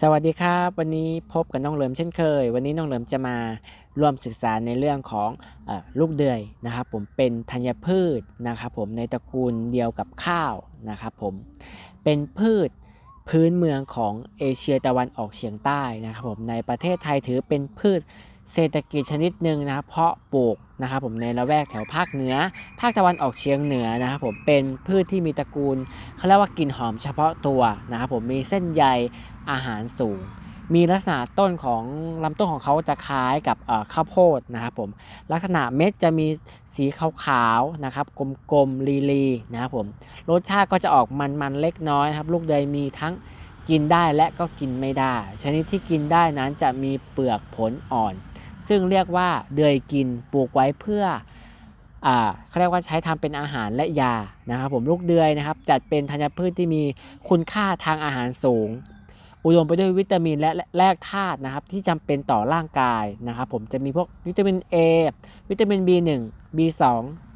สวัสดีครับ วันนี้พบกับน้องเหลิมเช่นเคย วันนี้น้องเหลิมจะมาร่วมศึกษาในเรื่องของอลูกเดือยนะครับ ผมเป็นธัญพืชนะครับ ผมในตระกูลเดียวกับข้าวนะครับผมเป็นพืชพื้นเมืองของเอเชียตะวันออกเฉียงใต้นะครับผมในประเทศไทยถือเป็นพืชเศรษฐกิจชนิดหนึ่งนะครับเพาะปลูกนะครับผมในละแวกแถวภาคเหนือ ภาคตะวันออกเฉียงเหนือนะครับผมเป็นพืชที่มีตระกูลเขาเรียกว่ากลิ่นหอมเฉพาะตัวนะครับผมมีเส้นใย อาหารสูง มีลักษณะต้นของลำต้นของเขาจะคล้ายกับข้าวโพดนะครับผมลักษณะเม็ดจะมีสีขาวๆนะครับกลมๆลีๆนะครับผมรสชาติก็จะออกมันๆเล็กน้อยครับลูกเดยมีทั้งกินได้และก็กินไม่ได้ ชนิดที่กินได้นั้นจะมีเปลือกผลอ่อน ซึ่งเรียกว่าเดยกินปลูกไว้เพื่อเขาเรียกว่าใช้ทำเป็นอาหารและยานะครับผมลูกเดือยนะครับจัดเป็นธัญพืชที่มีคุณค่าทางอาหารสูง อุดมไปด้วยวิตามินและแร่ธาตุนะครับที่จำเป็นต่อร่างกายนะครับผมจะมีพวกวิตามิน A วิตามิน B1 B2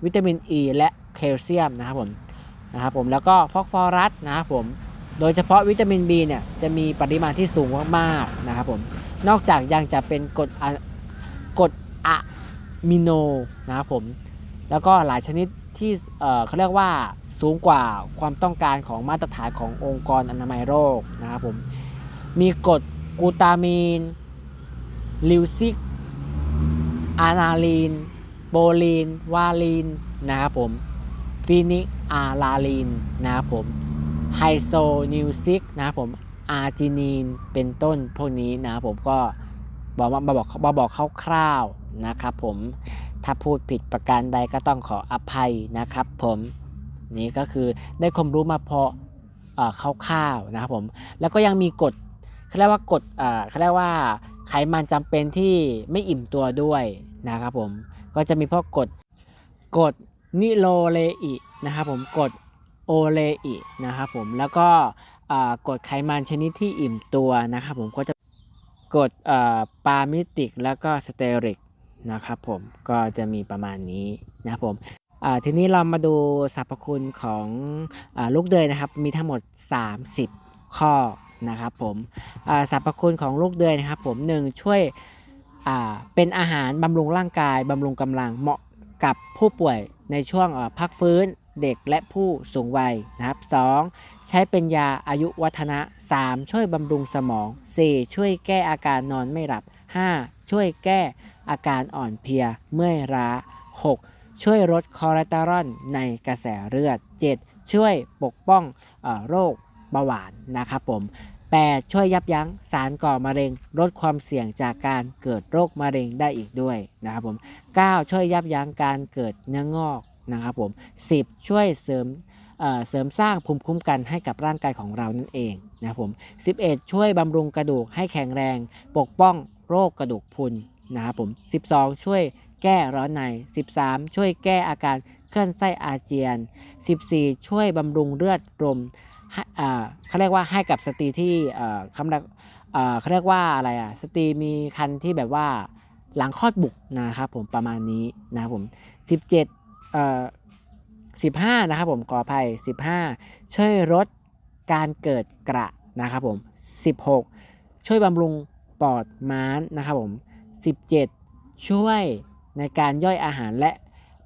วิตามิน E และแคลเซียมนะครับผมนะครับผมแล้วก็ฟอสฟอรัสนะครับผมโดยเฉพาะวิตามิน B เนี่ยจะมีปริมาณที่สูงมากๆนะครับผมนอกจากยังจะเป็นกรดอะกรดอะมิโนนะครับผมแล้วก็หลายชนิดที่เอ่อเขาเรียกว่าสูงกว่าความต้องการของมาตรฐานขององค์กรอนามัยโรคนะครับผม มีกรดกูตามีน ลิวซิก อานาลีน โบลีน วาลีน นะครับผม ฟินิกอาลาลีน นะครับผม ไฮโซนิวซิก นะครับผม อาร์จินีน เป็นต้นพวกนี้นะครับผมก็บอกมาบอกมาบอกคร่าวๆนะครับผม ถ้าพูดผิดประการใดก็ต้องขออภัยนะครับผม นี่ก็คือได้ความรู้มาพอเอ่อคร่าวๆนะครับผม แล้วก็ยังมีกฎ เขาเรียกว่ากฎเอ่อเขาเรียกว่าไขมันจำเป็นที่ไม่อิ่มตัวด้วยนะครับผมก็จะมีพวกกฎกฎนิโรเลอินะครับผมกฎโอเลอินะครับผมแล้วก็กฎไขมันชนิดที่อิ่มตัวนะครับผมก็จะกฎเอ่อปามิติกแล้วก็สเตอริกนะครับผมก็จะมีประมาณนี้นะครับผมทีนี้เรามาดูสรรพคุณของอลูกเดยนะครับ มีทั้งหมด 30 ข้อ นะครับผมสรรพคุณของลูกเดือยนะครับผมหนึ่งช่วยเป็นอาหารบำรุงร่างกายบำรุงกำลังเหมาะกับผู้ป่วยในช่วงพักฟื้นเด็กและผู้สูงวัยนะครับ 2. ใช้เป็นยาอายุวัฒนะ 3. ช่วยบำรุงสมอง 4. ช่วยแก้อาการนอนไม่หลับ 5. ช่วยแก้อาการอ่อนเพลียเมื่อยล้า 6. ช่วยลดคอเลสเตอรอลในกระแสเลือด 7. ช่วยปกป้องอโรค เบาหวานนะครับผม 8. ช่วยยับยั้งสารก่อมะเร็ง ลดความเสี่ยงจากการเกิดโรคมะเร็งได้อีกด้วยนะครับผม 9. ช่วยยับยั้งการเกิดเนื้องอกนะครับผม 10. ช่วยเสริมเเสริมสร้างภูมิคุ้มกันให้กับร่างกายของเรานั่นเองนะครับผม 11. ช่วยบำรุงกระดูกให้แข็งแรง ปกป้องโรคกระดูกพรุนนะครับผม 12. ช่วยแก้ร้อนใน 13. ช่วยแก้อาการคลื่อนไส้อาเจียน 14. ช่วยบำรุงเลือดลม เขาเรียกว่าให้กับสตรีที่คำนักเขาเรียกว่าอะไรอะสตรีมีคันที่แบบว่าหลังคลอดบุกนะครับผมประมาณนี้นะครับผม 17เอ่อ15 นะครับผมขออภัย 15 ช่วยลดการเกิดกระนะครับผม 16 ช่วยบำรุงปอดม้านนะครับผม 17 ช่วยในการย่อยอาหารและ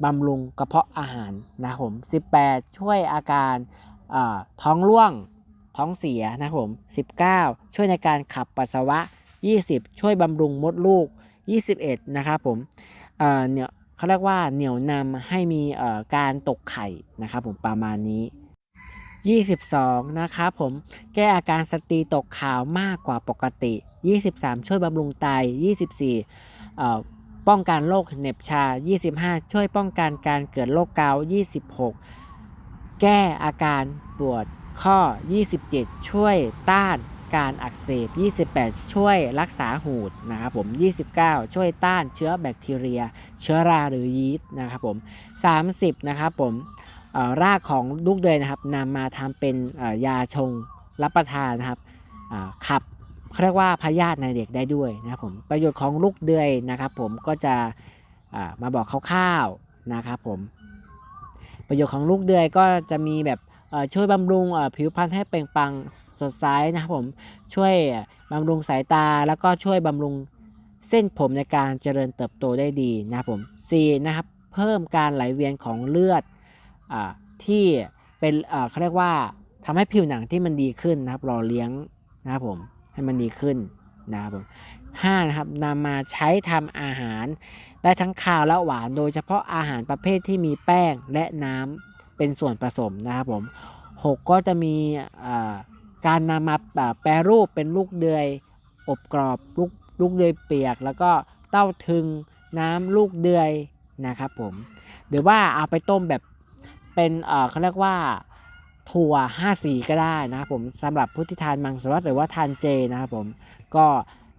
บำรุงกระเพาะอาหารนะครับผม 18 ช่วยอาการ ท้องร่วงท้องเสียนะครับผม 19 ช่วยในการขับปัสสาวะ 20 ช่วยบำรุงมดลูก 21 นะครับผมเเนี่ยเขาเรียกว่าเหนี่ยวนำให้มีการตกไข่นะครับผมประมาณนี้ 22 นะครับผม แก้อาการสตรีตกขาวมากกว่าปกติ 23 ช่วยบำรุงไต 24 ป้องกันโรคเหน็บชา 25 ช่วยป้องกันการเกิดโรคเกาต์26 แก้อาการปวดข้อ 27 ช่วยต้านการอักเสบ 28 ช่วยรักษาหูดนะครับผม 29 ช่วยต้านเชื้อแบคทีเรีย เชื้อราหรือยีสต์นะครับผม 30 นะครับผมรากของลูกเดือยนะครับนำมาทำเป็นยาชงรับประทานนะครับขับเรียกว่าพยาธิในเด็กได้ด้วยนะครับผมประโยชน์ของลูกเดือยนะครับผมก็จะมาบอกคร่าวๆนะครับผม ประโยชน์ของลูกเดือยก็จะมีแบบช่วยบำรุงผิวพรรณให้เปล่งปลั่งสดใสนะครับผมช่วยบำรุงสายตาแล้วก็ช่วยบำรุงเส้นผมในการเจริญเติบโตได้ดีนะครับผม 4. นะครับเพิ่มการไหลเวียนของเลือดอที่เป็นเขาเรียกว่าทำให้ผิวหนังที่มันดีขึ้นนะครับหล่อเลี้ยงนะครับผมให้มันดีขึ้นนะครับผม ห้านะครับนำมาใช้ทำอาหาร ได้ทั้งคาวและหวาน โดยเฉพาะอาหารประเภทที่มีแป้งและน้ำเป็นส่วนผสมนะครับผมหกก็จะมีการนำมาแปรรูปเป็นลูกเดือยอบกรอบลูกลูกเดือยเปียก แล้วก็เต้าถึงน้ำลูกเดือยนะครับผม หรือว่าเอาไปต้มแบบเป็นเขาเรียกว่าถั่ว5สีก็ได้นะครับผมสำหรับผู้ที่ทานมังสวิรัติหรือว่าทานเจนะครับผมก็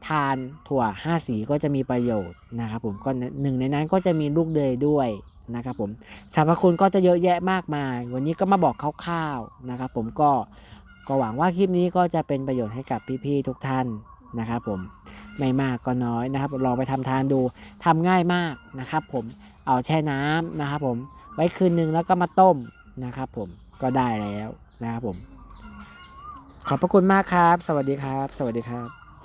ทานถั่ว 5 สีก็จะมีประโยชน์นะครับผมก็หนึ่งในนั้นก็จะมีลูกเดยด้วยนะครับผมสรรพคุณก็จะเยอะแยะมากมาย วันนี้ก็มาบอกคร่าวๆนะครับผมก็ก็หวังว่าคลิปนี้ก็จะเป็นประโยชน์ให้กับพี่ๆทุกท่านนะครับผมไม่มากก็น้อยนะครับลองไปทำทานดูทำง่ายมากนะครับผมเอาแช่น้ำนะครับผมไว้คืนนึงแล้วก็มาต้มนะครับผมก็ได้แล้วนะครับผมขอบพระคุณมากครับ สวัสดีครับ สวัสดีครับ